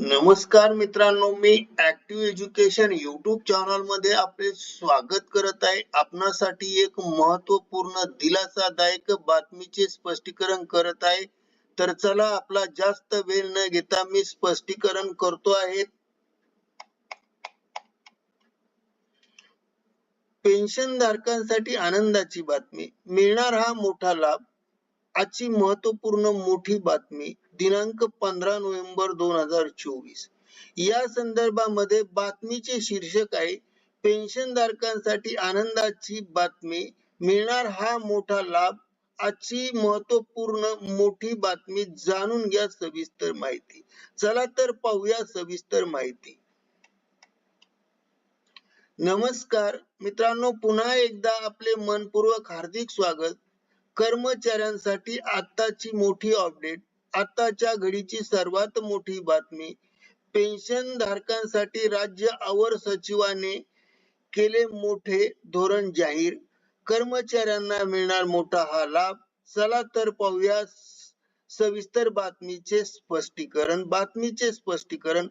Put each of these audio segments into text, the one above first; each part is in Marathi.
नमस्कार मित्रांनो मी ऍक्टिव्ह एज्युकेशन युट्यूब चॅनलमध्ये आपले स्वागत करत आहे. आपणासाठी एक महत्त्वपूर्ण दिलासादायक बातमीचे स्पष्टीकरण करत आहे. तर चला आपला जास्त वेळ न घेता मी स्पष्टीकरण करतो आहे. पेन्शन धारकांसाठी आनंदाची बातमी. मिळणार हा मोठा लाभ आजची महत्त्वपूर्ण मोठी बातमी दिनांक पंधरा नोव्हेंबर दोन हजार चोवीस. या संदर्भामध्ये बातमीचे शीर्षक आहे पेन्शन धारकांसाठी आनंदाची बातमी. मिळणार हा मोठा लाभ. आजची महत्त्वपूर्ण मोठी बातमी जाणून घ्या सविस्तर माहिती. चला तर पाहूया सविस्तर माहिती. नमस्कार मित्रांनो पुन्हा एकदा आपले मनपूर्वक हार्दिक स्वागत. कर्मचाऱ्यांसाठी आताची मोठी अपडेट आताच्या घडीची सर्वात मोठी बातमी पेन्शन धारकांसाठी राज्य आवर सचिवाने केले मोठे धोरण जाहीर. कर्मचाऱ्यांना मिळणार मोठा हा लाभ. चला तर पाहूया सविस्तर बातमीचे स्पष्टीकरण. बातमीचे स्पष्टीकरण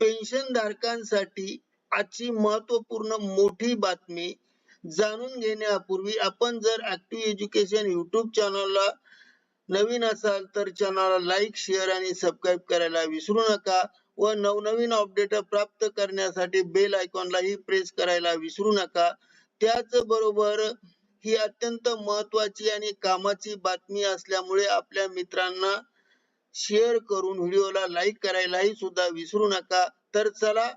पेन्शन धारकांसाठी आजची महत्त्वपूर्ण मोठी बातमी जाणून घेण्यापूर्वी आपण जर ऍक्टिव्ह एज्युकेशन युट्यूब चॅनलला नवीन असाल तर चॅनलला लाईक शेअर आणि सबस्क्राईब करायला विसरू नका व नवनवीन अपडेट प्राप्त करण्यासाठी बेल आयकॉनलाही प्रेस करायला विसरू नका. त्याचबरोबर ही अत्यंत महत्वाची आणि कामाची बातमी असल्यामुळे आपल्या मित्रांना शेअर करून व्हिडिओला लाईक करायलाही सुद्धा विसरू नका. तर चला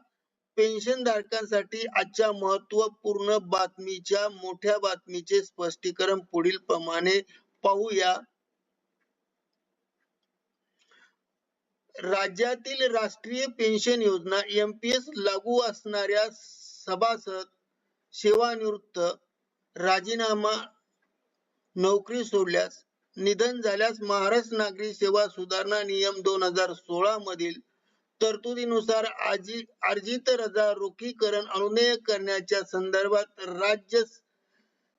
पेन्शन धारकांसाठी आजच्या महत्त्वपूर्ण बातमीच्या मोठ्या बातमीचे स्पष्टीकरण पुढील प्रमाणे पाहूया. राज्यातील राष्ट्रीय पेन्शन योजना एम पी एस लागू असणाऱ्या सभासद सेवानिवृत्त राजीनामा नोकरी सोडल्यास निधन झाल्यास महाराष्ट्र नागरी सेवा सुधारणा नियम दोन हजार सोळा मधील तरतुदीनुसार अर्जित रजा रोखीकरण अनुनय करण्याच्या संदर्भात राज्य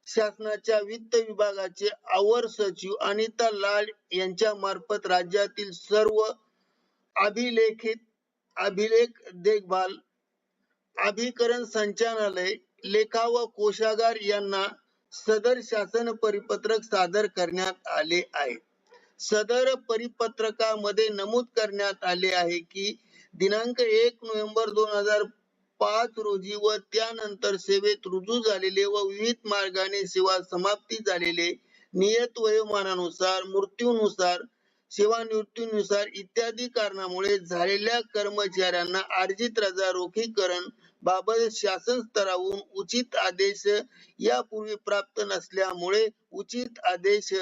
शासनाच्या वित्त विभागाचे आवर सचिव अनिता लाड यांच्या मार्फत राज्यातील सर्व अभिलेखित अभिलेख देखभाल अभिकरण संचालनालय लेखा व कोशागार यांना सदर शासन परिपत्रक सादर करण्यात आले आहे. सदर परिपत्रकामध्ये नमूद करण्यात आले आहे की दिनांक एक नोव्हेंबर दोन हजार पाच रोजी व त्यानंतर सेवेत रुजू झालेले व विविध मार्गाने सेवा समाप्ती झालेले नियत वयोमानानुसार मृत्यूनुसार सेवानिवृत्तीनुसार इत्यादी कारणामुळे झालेल्या कर्मचाऱ्यांना अर्जित रजा रोखीकरण बाबत शासन स्तरावरून उचित आदेश यापूर्वी प्राप्त नसल्यामुळे उचित आदेश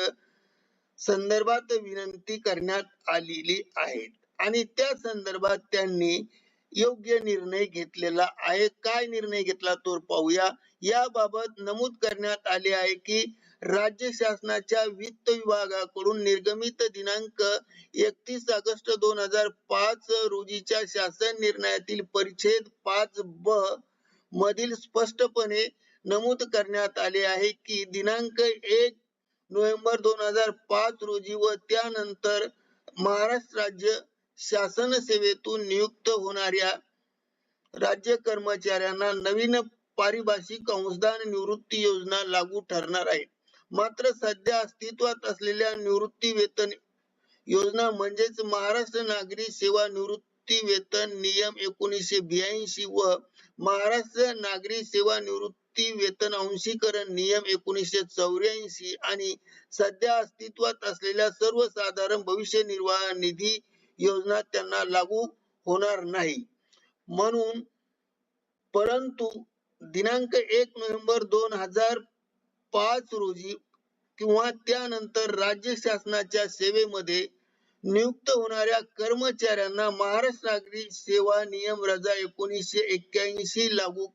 संदर्भात विनंती करण्यात आलेली आहेत. आणि त्या संदर्भात त्यांनी योग्य निर्णय घेतलेला आहे. काय निर्णय घेतला तो पाहूया. याबाबत नमूद करण्यात आले आहे की राज्य शासनाच्या वित्त विभागाकडून निर्गमित दिनांक एकतीस ऑगस्ट दोन हजार पाच रोजीच्या शासन निर्णयातील परिच्छेद पाच ब मधील स्पष्टपणे नमूद करण्यात आले आहे की दिनांक एक नोव्हेंबर दोन हजार पाच रोजी व त्यानंतर महाराष्ट्र राज्य शासन सेवेतून नियुक्त होणाऱ्या राज्य कर्मचाऱ्यांना नवीन पारिभाषिक अंशदान निवृत्ती योजना लागू ठरणार आहे. मात्र सध्या अस्तित्वात असलेल्या निवृत्ती वेतन योजना म्हणजेच महाराष्ट्र नागरी सेवा निवृत्ती वेतन नियम एकोणीसशे ब्याऐंशी व महाराष्ट्र नागरी सेवा निवृत्ती वेतन अंशीकरण नियम एकोणीसशे चौऱ्याऐंशी आणि सध्या अस्तित्वात असलेल्या सर्वसाधारण भविष्य निर्वाह निधी योजना त्यांना लागू होणार नाही. म्हणून परंतु दिनांक एक नोव्हेंबर दोन हजार पाच रोजी किंवा त्यानंतर राज्य शासनाच्या सेवेमध्ये नियुक्त होणाऱ्या कर्मचाऱ्यांना महाराष्ट्र नागरी सेवा नियम रजा एकोणीसशे एक्क्याऐंशी लागू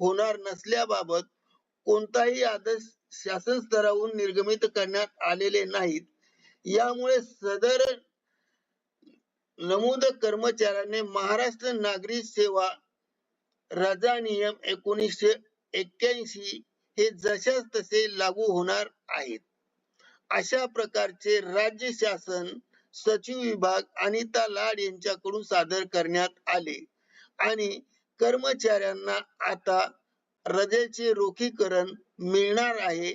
होणार नसल्याबाबत कोणताही आदेश शासन स्तरावरून निर्गमित करण्यात आलेले नाहीत. यामुळे सदर नमूद कर्मचाऱ्याने महाराष्ट्र नागरी सेवा रजा नियम एकोणीसशे एक्क्याऐंशी हे जशास तसे लागू होणार आहेत. अशा प्रकारचे राज्य शासन सचिव विभाग अनिता लाड यांच्याकडून सादर करण्यात आले. आणि कर्मचाऱ्यांना आता रजेचे रोखीकरण मिळणार आहे